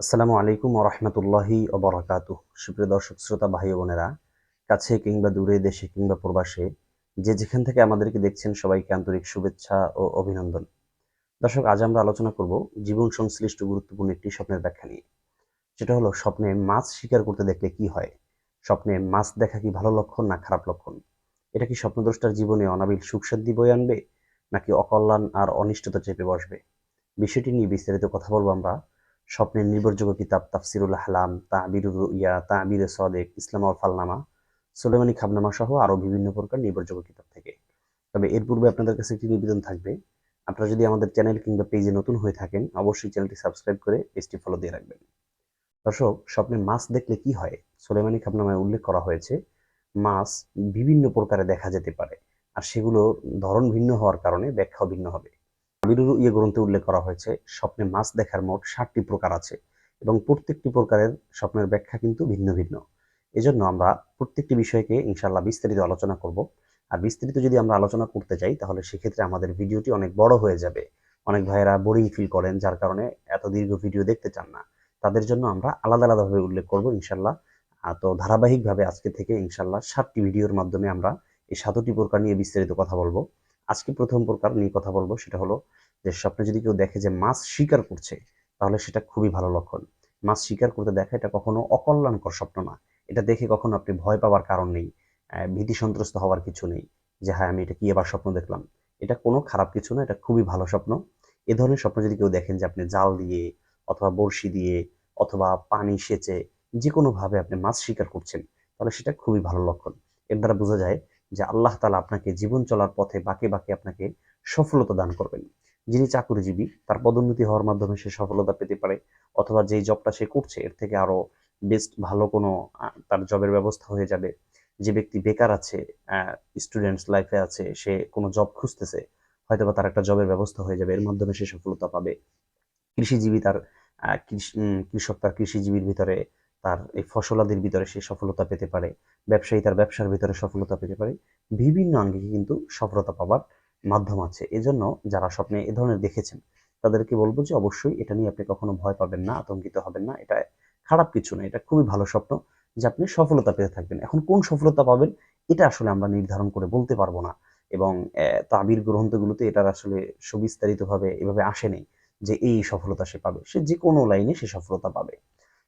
আসসালামু আলাইকুম রহমতুল্লাহি ওবরাকাতু সুপ্রিয় দর্শক, শ্রোতা, ভাই বোনেরা, কাছে কিংবা দূরে, দেশে কিংবা প্রবাসে, যে যেখান থেকে আমাদেরকে দেখছেন, সবাইকে আন্তরিক শুভেচ্ছা ও অভিনন্দন। দর্শক, আজ আমরা আলোচনা করব জীবন সংশ্লিষ্ট গুরুত্বপূর্ণ একটি স্বপ্নের ব্যাখ্যা নিয়ে। সেটা হলো, স্বপ্নে মাছ শিকার করতে দেখলে কি হয়? স্বপ্নে মাছ দেখা কি ভালো লক্ষণ না খারাপ লক্ষণ? এটা কি স্বপ্নদ্রষ্টার জীবনে অনাবিল সুখ শান্তি বয়ে আনবে, নাকি অকল্যাণ আর অনিষ্টতা চেপে বসবে? বিষয়টি নিয়ে বিস্তারিত কথা বলব আমরা স্বপ্নের নির্ভরযোগ্য কিতাব তাফসিরুল আহলাম তাবিরুল ইয়া তাবির সদেক, ইসলাম ফালনামা, সোলেমানি খাবনামা সহ আরও বিভিন্ন প্রকার নির্ভরযোগ্য কিতাব থেকে। তবে এর পূর্বে আপনাদের কাছে একটি নিবেদন থাকবে। আপনারা যদি আমাদের চ্যানেল কিংবা পেজে নতুন হয়ে থাকেন, অবশ্যই চ্যানেলটি সাবস্ক্রাইব করে পেজটি ফলো দিয়ে রাখবেন। দর্শক, স্বপ্নে মাছ দেখলে কি হয়? সোলেমানি খাবনামায় উল্লেখ করা হয়েছে, মাছ বিভিন্ন প্রকারে দেখা যেতে পারে, আর সেগুলো ধরন ভিন্ন হওয়ার কারণে ব্যাখ্যাও ভিন্ন হবে। আবিরুর ইয়ে গ্রন্থে উল্লেখ করা হয়েছে, স্বপ্নে মাছ দেখার মোট ষাটটি প্রকার আছে এবং প্রত্যেকটি প্রকারের স্বপ্নের ব্যাখ্যা কিন্তু ভিন্ন ভিন্ন। এজন্য আমরা প্রত্যেকটি বিষয়কে ইনশাল্লাহ বিস্তারিত আলোচনা করব। আর বিস্তারিত যদি আমরা আলোচনা করতে চাই তাহলে সেক্ষেত্রে আমাদের ভিডিওটি অনেক বড় হয়ে যাবে। অনেক ভাইয়েরা বোরিং ফিল করেন, যার কারণে এত দীর্ঘ ভিডিও দেখতে চান না। তাদের জন্য আমরা আলাদা আলাদাভাবে উল্লেখ করব ইনশাল্লাহ তো ধারাবাহিকভাবে আজকে থেকে ইনশাল্লাহ সাতটি ভিডিওর মাধ্যমে আমরা এই সাতটি প্রকার নিয়ে বিস্তারিত কথা বলব। আজকে প্রথম প্রকার নিয়ে কথা বলব, সেটা হলো যে স্বপ্নে যদি কেউ দেখে যে মাছ শিকার করছে, তাহলে সেটা খুবই ভালো লক্ষণ। মাছ শিকার করতে দেখা এটা কখনো অকল্যাণকর স্বপ্ন না। এটা দেখে কখনো আপনি ভয় পাওয়ার কারণ নেই ভীতি সন্ত্রস্ত হওয়ার কিছু নেই যে হ্যাঁ আমি এটা কি এবার স্বপ্ন দেখলাম? এটা কোনো খারাপ কিছু না, এটা খুবই ভালো স্বপ্ন। এ ধরনের স্বপ্ন যদি কেউ দেখেন যে আপনি জাল দিয়ে অথবা বড়শি দিয়ে অথবা পানি সেচে যে কোনোভাবে আপনি মাছ শিকার করছেন, তাহলে সেটা খুবই ভালো লক্ষণ। এর দ্বারা বোঝা যায় যে আল্লাহ তালা আপনাকে জীবন চলার পথে বাকি বাকি আপনাকে সফলতা দান করবেন। যিনি চাকুরিজীবী, তার পদোন্নতি হওয়ার মাধ্যমে সে সফলতা পেতে পারে অথবা যেই জবটা সে করছে, এর থেকে আরও বেস্ট ভালো কোনো তার জবের ব্যবস্থা হয়ে যাবে। যে ব্যক্তি বেকার আছে স্টুডেন্টস লাইফে আছে, সে কোনো জব খুঁজতেছে, হয়তোবা তার একটা জবের ব্যবস্থা হয়ে যাবে, এর মাধ্যমে সে সফলতা পাবে। কৃষিজীবী তার কৃষক তার কৃষিজীবীর ভিতরে তার এই ফসলাদির ভিতরে সে সফলতা পেতে পারে, ব্যবসায়ী তার ব্যবসার ভিতরে সফলতা পেতে পারে, বিভিন্ন আঙ্গিকে কিন্তু সফলতা পাবার মাধ্যম আছে। এজন্য যারা স্বপ্নে এ ধরনের দেখেছেন, তাদেরকে বলব যে অবশ্যই এটা নিয়ে আপনি কখনো ভয় পাবেন না, আতঙ্কিত হবেন না, এটা খারাপ কিছু না, এটা খুবই ভালো স্বপ্ন যে আপনি সফলতা পেতে থাকবেন। এখন কোন সফলতা পাবেন, এটা আসলে আমরা নির্ধারণ করে বলতে পারব না এবং তাবির গ্রন্থগুলোতে এটার আসলে সুবিস্তারিতভাবে এভাবে আসেনি যে এই সফলতা সে পাবে। সে যে কোনো লাইনে সে সফলতা পাবে।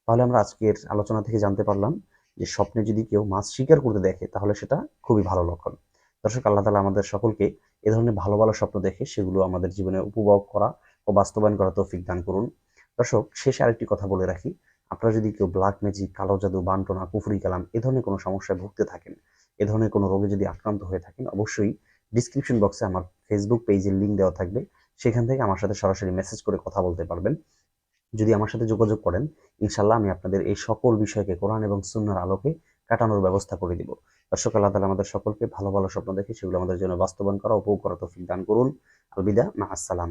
তাহলে আমরা আজকের আলোচনা থেকে জানতে পারলাম যে স্বপ্নে যদি কেউ মাছ শিকার করতে দেখে, তাহলে সেটা খুবই ভালো লক্ষণ। দর্শক, আল্লাহ তালা আমাদের সকলকে এ ধরনের ভালো ভালো স্বপ্ন দেখে সেগুলো আমাদের জীবনে উপভোগ করা ও বাস্তবায়ন করা তৌফিক দান করুন। দর্শক, শেষে আরেকটি কথা বলে রাখি, আপনারা যদি কেউ ব্ল্যাক ম্যাজিক কালো জাদু বান্টনা কুফরি, কালাম এ ধরনের কোনো সমস্যায় ভুগতে থাকেন, এ ধরনের কোনো রোগে যদি আক্রান্ত হয়ে থাকেন, অবশ্যই ডিসক্রিপশন বক্সে আমার ফেসবুক পেজের লিঙ্ক দেওয়া থাকবে। সেখান থেকে আমার সাথে সরাসরি মেসেজ করে কথা বলতে পারবেন। যদি আমার সাথে যোগাযোগ করেন ইনশাল্লাহ আমি আপনাদের এই সকল বিষয়কে, কোরআন এবং সুন্নার আলোকে কাটানোর ব্যবস্থা করে দিব। দর্শক, আল্লাহ আমাদের সকলকে ভালো ভালো স্বপ্ন দেখে সেগুলো আমাদের জন্য বাস্তবায়ন করা, উপভোগ করা দান করুন। আলবিদা, মা, আসসালাম